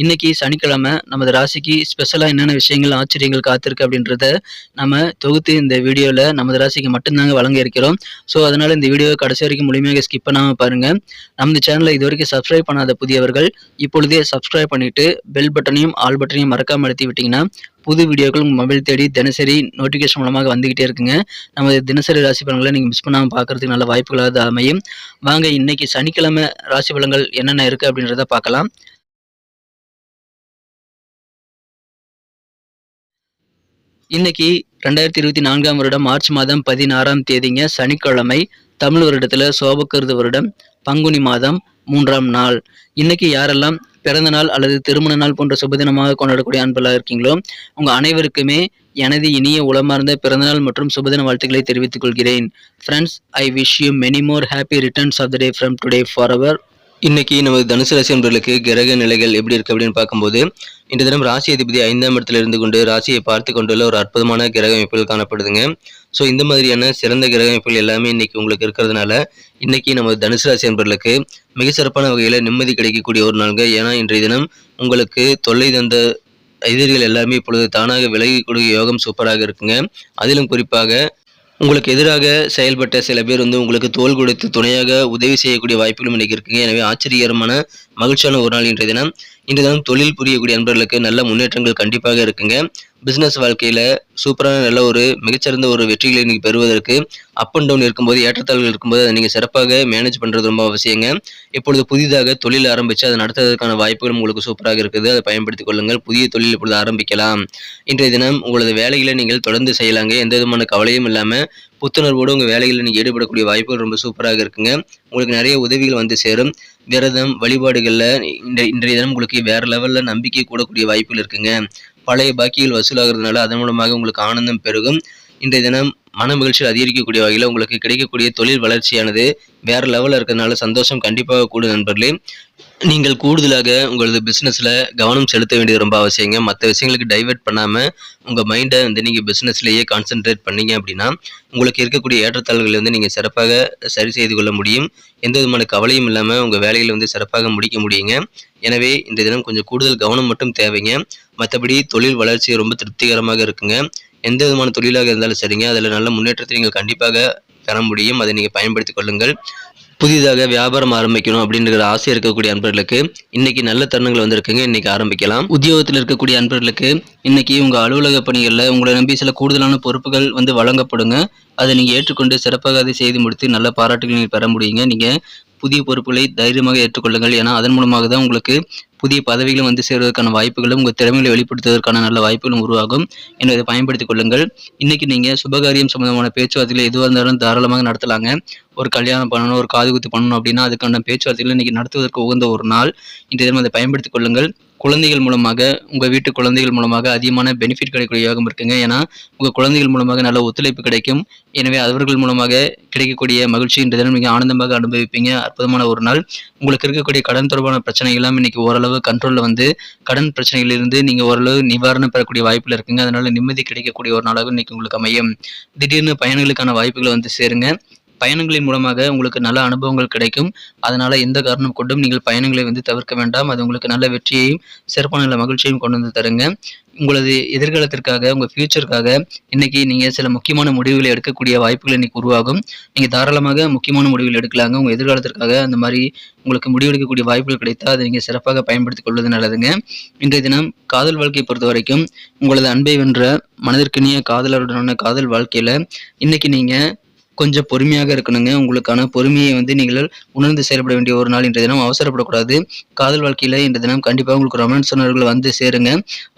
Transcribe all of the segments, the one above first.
இன்னைக்கு சனிக்கிழமை நமது ராசிக்கு ஸ்பெஷலாக என்னென்ன விஷயங்கள் ஆச்சரியங்கள் காத்திருக்கு அப்படின்றத நம்ம தொகுத்து இந்த வீடியோவில் நமது ராசிக்கு மட்டும்தாங்க வழங்க இருக்கிறோம். ஸோ அதனால் இந்த வீடியோவை கடைசி வரைக்கும் முழுமையாக ஸ்கிப் பண்ணாமல் பாருங்கள் நமது சேனலை இது வரைக்கும் சப்ஸ்கிரைப் பண்ணாத புதியவர்கள் இப்பொழுதே சப்ஸ்கிரைப் பண்ணிவிட்டு பெல் பட்டனையும் ஆல் பட்டனையும் மறக்காமல் அழுத்தி விட்டிங்கன்னா புது வீடியோக்கள் உங்கள் மொபைல் தேடி தினசரி நோட்டிஃபிகேஷன் மூலமாக வந்துக்கிட்டே இருக்குங்க. நமது தினசரி ராசி பலன்களை நீங்கள் மிஸ் பண்ணாமல் பார்க்கறதுக்கு நல்ல வாய்ப்புகளாக அமையும். வாங்க இன்னைக்கு சனிக்கிழமை ராசி பலன்கள் என்னென்ன இருக்குது அப்படின்றத பார்க்கலாம். இன்னைக்கு ரெண்டாயிரத்தி இருபத்தி நான்காம் வருடம் மார்ச் மாதம் பதினாறாம் தேதிங்க. சனிக்கிழமை தமிழ் வருடத்துல சோபக்கருது வருடம். பங்குனி மாதம் மூன்றாம் நாள். இன்னைக்கு யாரெல்லாம் பிறந்த நாள் அல்லது திருமண நாள் போன்ற சுபதினமாக கொண்டாடக்கூடிய அன்பர்களாக இருக்கீங்களோ உங்க அனைவருக்குமே எனது இனிய உளமார்ந்த பிறந்தநாள் மற்றும் சுபதின வாழ்த்துக்களை தெரிவித்துக் கொள்கிறேன். Friends I wish you many more happy returns of the day from today for our இன்னைக்கு நமது தனுசு ராசி என்பவர்களுக்கு கிரக நிலைகள் எப்படி இருக்கு அப்படின்னு பார்க்கும்போது இன்று தினம் ராசி அதிபதி ஐந்தாம் இடத்துல இருந்து கொண்டு ராசியை பார்த்து கொண்டுள்ள ஒரு அற்புதமான கிரக அமைப்புகள் காணப்படுதுங்க. ஸோ இந்த மாதிரியான சிறந்த கிரக அமைப்புகள் எல்லாமே இன்னைக்கு உங்களுக்கு இருக்கிறதுனால இன்னைக்கு நமது தனுசு ராசி என்பவர்களுக்கு மிக சிறப்பான வகையில் நிம்மதி கிடைக்கக்கூடிய ஒரு நாளுங்க. ஏன்னா இன்றைய தினம் உங்களுக்கு தொல்லை தந்த எதிரிகள் எல்லாமே இப்பொழுது தானாக விலகக்கூடிய யோகம் சூப்பராக இருக்குங்க. அதிலும் குறிப்பாக உங்களுக்கு எதிராக செயல்பட்ட சில பேர் வந்து உங்களுக்கு தோல் கொடுத்து துணையாக உதவி செய்யக்கூடிய வாய்ப்புகளும் இன்னைக்கு இருக்குங்க. எனவே ஆச்சரியகரமான மகிழ்ச்சியான ஒரு நாள் இன்றைய தினம். இந்த தினம் தொழில் புரியக்கூடிய நண்பர்களுக்கு நல்ல முன்னேற்றங்கள் கண்டிப்பாக இருக்குங்க. பிஸ்னஸ் வாழ்க்கையில் சூப்பரான நல்ல ஒரு மிகச்சிறந்த ஒரு வெற்றிகளை நீங்கள் பெறுவதற்கு அப் அண்ட் டவுன் இருக்கும்போது ஏற்றத்தாழ்வுகள் இருக்கும்போது அதை நீங்கள் சிறப்பாக மேனேஜ் பண்ணுறது ரொம்ப அவசியங்க. இப்பொழுது புதிதாக தொழில் ஆரம்பித்து அதை நடத்துவதற்கான வாய்ப்புகள் உங்களுக்கு சூப்பராக இருக்குது. அதை பயன்படுத்திக் கொள்ளுங்கள். புதிய தொழில் இப்பொழுது ஆரம்பிக்கலாம். இன்றைய தினம் உங்களது வேலைகளை நீங்கள் தொடர்ந்து செய்யலாங்க. எந்த விதமான கவலையும் இல்லாமல் புத்துணர்வோடு உங்கள் வேலைகளில் நீங்கள் ஈடுபடக்கூடிய வாய்ப்புகள் ரொம்ப சூப்பராக இருக்குங்க. உங்களுக்கு நிறைய உதவிகள் வந்து சேரும். விரதம் வழிபாடுகளில் இந்த இன்றைய தினம் உங்களுக்கு வேறு லெவலில் நம்பிக்கை கூடக்கூடிய வாய்ப்புகள் இருக்குங்க. பழைய பாக்கிகள் வசூலாகிறதுனால அதன் மூலமாக உங்களுக்கு ஆனந்தம் பெருகும். இன்றைய தினம் மன மகிழ்ச்சி அதிகரிக்கக்கூடிய வகையில் உங்களுக்கு கிடைக்கக்கூடிய தொழில் வளர்ச்சியானது வேறு லெவலில் இருக்கிறதுனால சந்தோஷம் கண்டிப்பாக கூடும் நண்பர்களே. நீங்கள் கூடுதலாக உங்களது பிஸ்னஸில் கவனம் செலுத்த வேண்டியது ரொம்ப அவசியங்க. மற்ற விஷயங்களுக்கு டைவெர்ட் பண்ணாமல் உங்கள் மைண்டை வந்து நீங்கள் பிஸ்னஸ்லேயே கான்சென்ட்ரேட் பண்ணீங்க அப்படின்னா உங்களுக்கு இருக்கக்கூடிய ஏற்றத்தாழ்வுகளை வந்து நீங்கள் சிறப்பாக சரி செய்து கொள்ள முடியும். எந்த விதமான கவலையும் இல்லாமல் உங்கள் வேலையில் வந்து சிறப்பாக முடிக்க முடியுங்க. எனவே இந்த தினம் கொஞ்சம் கூடுதல் கவனம் மட்டும் தேவைங்க. மற்றபடி தொழில் வளர்ச்சி ரொம்ப திருப்திகரமாக இருக்குங்க. எந்த விதமான தொழிலாக இருந்தாலும் சரிங்க. அதில் நல்ல முன்னேற்றத்தை நீங்கள் கண்டிப்பாக பெற முடியும். அதை நீங்கள் பயன்படுத்திக் கொள்ளுங்கள். புதிதாக வியாபாரம் ஆரம்பிக்கணும் அப்படின்ற ஆசை இருக்கக்கூடிய அன்பர்களுக்கு இன்னைக்கு நல்ல தருணங்கள் வந்திருக்குங்க. இன்னைக்கு ஆரம்பிக்கலாம். உத்தியோகத்தில் இருக்கக்கூடிய அன்பர்களுக்கு இன்னைக்கு உங்க அலுவலக பணிகளில் உங்களை நம்பி சில கூடுதலான பொறுப்புகள் வந்து வழங்கப்படுங்க. அதை நீங்கள் ஏற்றுக்கொண்டு சிறப்பாக அதை செய்து முடித்து நல்ல பாராட்டுகள் நீங்கள் பெற முடியுங்க. நீங்கள் புதிய பொறுப்புகளை தைரியமாக ஏற்றுக்கொள்ளுங்கள். ஏன்னா அதன் மூலமாக தான் உங்களுக்கு புதிய பதவிகளும் வந்து சேருவதற்கான வாய்ப்புகளும் உங்கள் திறமைகளை வெளிப்படுத்துவதற்கான நல்ல வாய்ப்புகளும் உருவாகும். எனவே இதை பயன்படுத்திக் கொள்ளுங்கள். இன்னைக்கு நீங்கள் சுபகாரியம் சம்பந்தமான பேச்சுவார்த்தைகள் எதுவாக இருந்தாலும் தாராளமாக நடத்தலாங்க. ஒரு கல்யாணம் பண்ணணும் ஒரு காது குத்து பண்ணணும் அப்படின்னா அதுக்கான பேச்சுவார்த்தைகளை இன்னைக்கு நடத்துவதற்கு உகந்த ஒரு நாள். இன்றைய தினம் அதை பயன்படுத்திக் கொள்ளுங்கள். குழந்தைகள் மூலமாக உங்கள் வீட்டு குழந்தைகள் மூலமாக அதிகமான பெனிஃபிட் கிடைக்கக்கூடிய யோகம் இருக்குங்க. ஏன்னா உங்கள் குழந்தைகள் மூலமாக நல்ல ஒத்துழைப்பு கிடைக்கும். எனவே அவர்கள் மூலமாக கிடைக்கக்கூடிய மகிழ்ச்சி இன்றைய தினம் நீங்கள் ஆனந்தமாக அனுபவிப்பீங்க. அற்புதமான ஒரு நாள். உங்களுக்கு இருக்கக்கூடிய கடன் தொடர்பான பிரச்சனை எல்லாம் இன்னைக்கு ஓரளவு கண்ட்ரோலில் வந்து கடன் பிரச்சனைகளிலிருந்து நீங்கள் ஓரளவு நிவாரணம் பெறக்கூடிய வாய்ப்பில் இருக்குங்க. அதனால நிம்மதி கிடைக்கக்கூடிய ஒரு நாளாக இன்னைக்கு உங்களுக்கு அமையும். திடீர்னு பயணங்களுக்கான வாய்ப்புகளை வந்து சேருங்க. பயணங்களின் மூலமாக உங்களுக்கு நல்ல அனுபவங்கள் கிடைக்கும். அதனால எந்த காரணம் கொண்டும் நீங்கள் பயணங்களை வந்து தவிர்க்க வேண்டாம். அது உங்களுக்கு நல்ல வெற்றியையும் சிறப்பான நல்ல மகிழ்ச்சியும் கொண்டு வந்து தருங்க. உங்களது எதிர்காலத்திற்காக உங்கள் ஃபியூச்சருக்காக இன்னைக்கு நீங்கள் சில முக்கியமான முடிவுகளை எடுக்கக்கூடிய வாய்ப்புகள் இன்னைக்கு உருவாகும். நீங்கள் தாராளமாக முக்கியமான முடிவுகள் எடுக்கலாங்க. உங்கள் எதிர்காலத்திற்காக அந்த மாதிரி உங்களுக்கு முடிவெடுக்கக்கூடிய வாய்ப்புகள் கிடைத்தா அதை நீங்கள் சிறப்பாக பயன்படுத்திக் கொள்வது நல்லதுங்க. இன்றைய தினம் காதல் வாழ்க்கையை பொறுத்த வரைக்கும் உங்களது அன்பை வென்ற மனதிற்கினிய காதலருடனான காதல் வாழ்க்கையில் இன்னைக்கு நீங்கள் கொஞ்சம் பொறுமையாக இருக்கணுங்க. உங்களுக்கான பொறுமையை வந்து நீங்கள் உணர்ந்து செயல்பட வேண்டிய ஒரு நாள் இன்றைய தினம். அவசரப்படக்கூடாது. காதல் வாழ்க்கையில் இன்றைய தினம் கண்டிப்பாக உங்களுக்கு ரொமான்ஸ் உணர்வுகள் வந்து சேருங்க.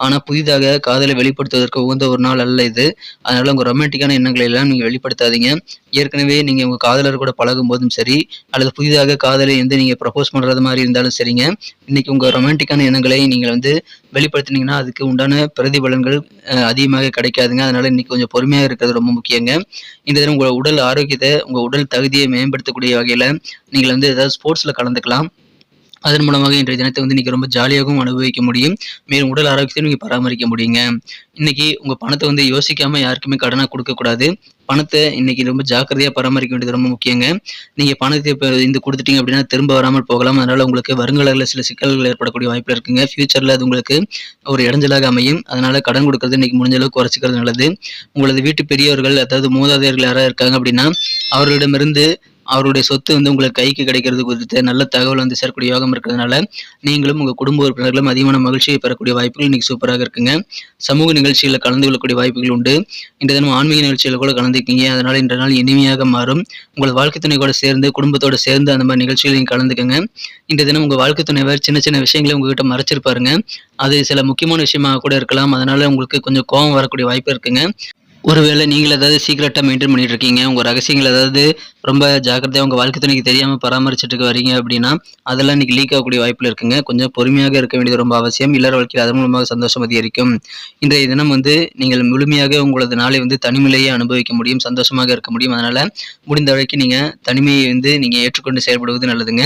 ஆனால் புதிதாக காதலை வெளிப்படுத்துவதற்கு உகந்த ஒரு நாள் அல்ல இது. அதனால் உங்கள் ரொமான்டிக்கான எண்ணங்களை எல்லாம் நீங்கள் வெளிப்படுத்தாதீங்க. ஏற்கனவே நீங்கள் உங்கள் காதலர் கூட பழகும் போதும் சரி அல்லது புதிதாக காதலை வந்து நீங்கள் ப்ரப்போஸ் பண்ணுறது மாதிரி இருந்தாலும் சரிங்க. இன்னைக்கு உங்கள் ரொமான்டிக்கான எண்ணங்களை நீங்கள் வந்து வெளிப்படுத்தினீங்கன்னா அதுக்கு உண்டான பிரதிபலன்கள் அதிகமாக கிடைக்காதுங்க. அதனால் இன்னைக்கு கொஞ்சம் பொறுமையாக இருக்கிறது ரொம்ப முக்கியங்க. இந்த தினம் உங்கள் உடல் ஆரோக்கியத்தை உங்கள் உடல் தகுதியை மேம்படுத்தக்கூடிய வகையில் நீங்கள் வந்து ஏதாவது ஸ்போர்ட்ஸில் கலந்துக்கலாம். அதன் மூலமாக இன்றைய தினத்தை வந்து நீங்கள் ரொம்ப ஜாலியாகவும் அனுபவிக்க முடியும். மேலும் உடல் ஆரோக்கியத்தையும் நீங்கள் பராமரிக்க முடியுங்க. இன்னைக்கு உங்கள் பணத்தை வந்து யோசிக்காமல் யாருக்குமே கடனாக கொடுக்கக்கூடாது. பணத்தை இன்னைக்கு ரொம்ப ஜாக்கிரதையாக பராமரிக்க வேண்டியது ரொம்ப முக்கியங்க. நீங்கள் பணத்தை இப்போ இந்த கொடுத்துட்டீங்க அப்படின்னா திரும்ப வராமல் போகலாம். அதனால் உங்களுக்கு வருங்காலங்களில் சில சிக்கல்கள் ஏற்படக்கூடிய வாய்ப்பில் இருக்குங்க. ஃபியூச்சரில் அது உங்களுக்கு ஒரு இடைஞ்சலாக அமையும். அதனால் கடன் கொடுக்கறது இன்னைக்கு முடிஞ்ச அளவுக்கு குறைச்சிக்கிறது நல்லது. உங்களது வீட்டு பெரியவர்கள் அதாவது மூதாதையர்கள் யாராவது இருக்காங்க அப்படின்னா அவர்களிடமிருந்து அவருடைய சொத்து வந்து உங்களுக்கு கைக்கு கிடைக்கிறது குறித்த நல்ல தகவல் வந்து சேரக்கூடிய யோகம் இருக்கிறதுனால நீங்களும் உங்கள் குடும்ப உறுப்பினர்களும் அதிகமான மகிழ்ச்சியை பெறக்கூடிய வாய்ப்புகள் இன்னைக்கு சூப்பராக இருக்குங்க. சமூக நிகழ்ச்சிகளில் கலந்து கொள்ளக்கூடிய வாய்ப்புகள் உண்டு. இந்த தினம் ஆன்மீக நிகழ்ச்சியில் கூட கலந்துக்கீங்க அதனால் இன்ற நாள் இனிமையாக மாறும். உங்கள் வாழ்க்கை துணை கூட சேர்ந்து குடும்பத்தோடு சேர்ந்து அந்த மாதிரி நிகழ்ச்சியில் நீங்கள் கலந்துக்கங்க. இந்த தினம் உங்கள் வாழ்க்கை துணைவர் சின்ன சின்ன விஷயங்களை உங்ககிட்ட மறைச்சிருப்பாருங்க. அது சில முக்கியமான விஷயமாக கூட இருக்கலாம். அதனால் உங்களுக்கு கொஞ்சம் கோபம் வரக்கூடிய வாய்ப்பு இருக்குங்க. ஒருவேளை நீங்கள் ஏதாவது சீக்கிரட்டாக மெயின்டைன் பண்ணிட்டு இருக்கீங்க உங்கள் ரகசியங்கள் ஏதாவது ரொம்ப ஜாக்கிரதையாக உங்கள் வாழ்க்கை துணைக்கு தெரியாமல் பராமரிச்சுட்டு வரீங்க அப்படின்னா அதெல்லாம் இன்றைக்கி லீக் ஆகக்கூடிய வாய்ப்பில் இருக்குங்க. கொஞ்சம் பொறுமையாக இருக்க வேண்டியது ரொம்ப அவசியம். இல்லற வாழ்க்கையில் அதன் மூலமாக சந்தோஷம் அதிகரிக்கும். இன்றைய தினம் வந்து நீங்கள் முழுமையாக உங்களது நாளை வந்து தனிமையிலேயே அனுபவிக்க முடியும் சந்தோஷமாக இருக்க முடியும். அதனால் முடிந்த வரைக்கும் நீங்கள் தனிமையை வந்து நீங்கள் ஏற்றுக்கொண்டு செயல்படுவது நல்லதுங்க.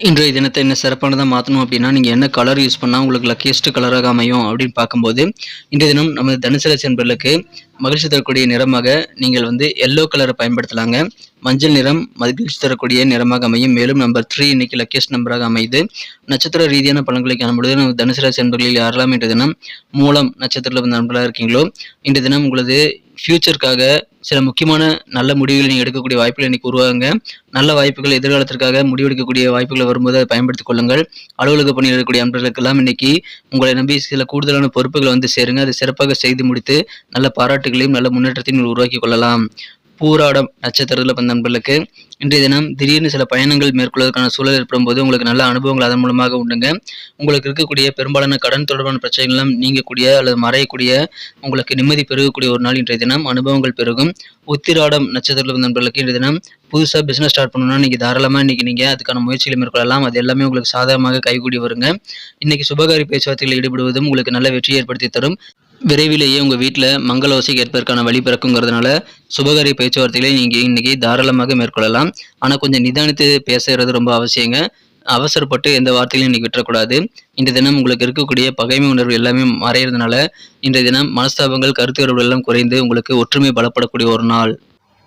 இன்றைய தினத்தை என்ன சிறப்பானதாக மாற்றணும் அப்படின்னா நீங்கள் என்ன கலர் யூஸ் பண்ணால் உங்களுக்கு லக்கியஸ்ட் கலராக அமையும் அப்படின்னு பார்க்கும்போது இன்றைய தினம் நமது தனுசு ராசி என்பர்களுக்கு மகிழ்ச்சி தரக்கூடிய நிறமாக நீங்கள் வந்து எல்லோ கலரை பயன்படுத்தலாங்க. மஞ்சள் நிறம் மகிழ்ச்சி தரக்கூடிய நிறமாக அமையும். மேலும் நம்பர் த்ரீ இன்னைக்கு லக்கியஸ்ட் நம்பராக அமையுது. நட்சத்திர ரீதியான பலன்களை காணும்பொழுது நம்ம தனுசு ராசி என்பர்களில் யாரெல்லாம் இன்றைய தினம் மூலம் நட்சத்திரத்தில் வந்து நண்பர்களாக இருக்கீங்களோ இன்றைய தினம் உங்களது ஃப்யூச்சருக்காக சில முக்கியமான நல்ல முடிவுகளை நீங்கள் எடுக்கக்கூடிய வாய்ப்புகள் இன்னைக்கு உருவாகுங்க நல்ல வாய்ப்புகள் எதிர்காலத்திற்காக முடிவெடுக்கக்கூடிய வாய்ப்புகளை வரும்போது அதை பயன்படுத்திக் கொள்ளுங்கள். அலுவலக பணியில் இருக்கக்கூடிய அன்பர்களுக்கெல்லாம் இன்னைக்கு உங்களை நம்பி சில கூடுதலான பொறுப்புகளை வந்து சேருங்க. அதை சிறப்பாக செய்து முடித்து நல்ல பாராட்டுகளையும் நல்ல முன்னேற்றத்தையும் உருவாக்கி கொள்ளலாம். பூராடம் நட்சத்திரத்தில் பிறந்த நண்பர்களுக்கு இன்றைய தினம் திடீர்னு சில பயணங்கள் மேற்கொள்வதற்கான சூழல் ஏற்படும் போது உங்களுக்கு நல்ல அனுபவங்கள் அதன் மூலமாக உண்டுங்க. உங்களுக்கு இருக்கக்கூடிய பெரும்பாலான கடன் தொடர்பான பிரச்சனைகளும் நீங்கக்கூடிய அல்லது மறையக்கூடிய உங்களுக்கு நிம்மதி பெருகக்கூடிய ஒரு நாள் இன்றைய தினம். அனுபவங்கள் பெருகும். உத்திராடம் நட்சத்திரத்தில் வந்த நண்பர்களுக்கு இன்றைய தினம் புதுசாக பிஸ்னஸ் ஸ்டார்ட் பண்ணணும்னா இன்றைக்கி தாராளமாக இன்றைக்கி நீங்கள் அதுக்கான முயற்சிகளை மேற்கொள்ளலாம். அது எல்லாமே உங்களுக்கு சாதகமாக கைகூடி வருங்க. இன்றைக்கி சுபகாரி பேச்சுவார்த்தைகளில் ஈடுபடுவதும் உங்களுக்கு நல்ல வெற்றியை ஏற்படுத்தி தரும். விரைவிலேயே உங்கள் வீட்டில் மங்கள ஓசை கேட்பதற்கான வழி பிறக்குங்கிறதுனால சுபகாரி பேச்சுவார்த்தைகளை நீங்கள் இன்றைக்கி தாராளமாக மேற்கொள்ளலாம். ஆனால் கொஞ்சம் நிதானித்து பேசுகிறது ரொம்ப அவசியங்க. அவசரப்பட்டு எந்த வார்த்தையிலும் இன்றைக்கி விட்டுறக்கூடாது. இந்த தினம் உங்களுக்கு இருக்கக்கூடிய பகைமை உணர்வு எல்லாமே மறையிறதுனால இன்றைய தினம் மனஸ்தாபங்கள் கருத்து எல்லாம் குறைந்து உங்களுக்கு ஒற்றுமை பலப்படக்கூடிய ஒரு நாள்.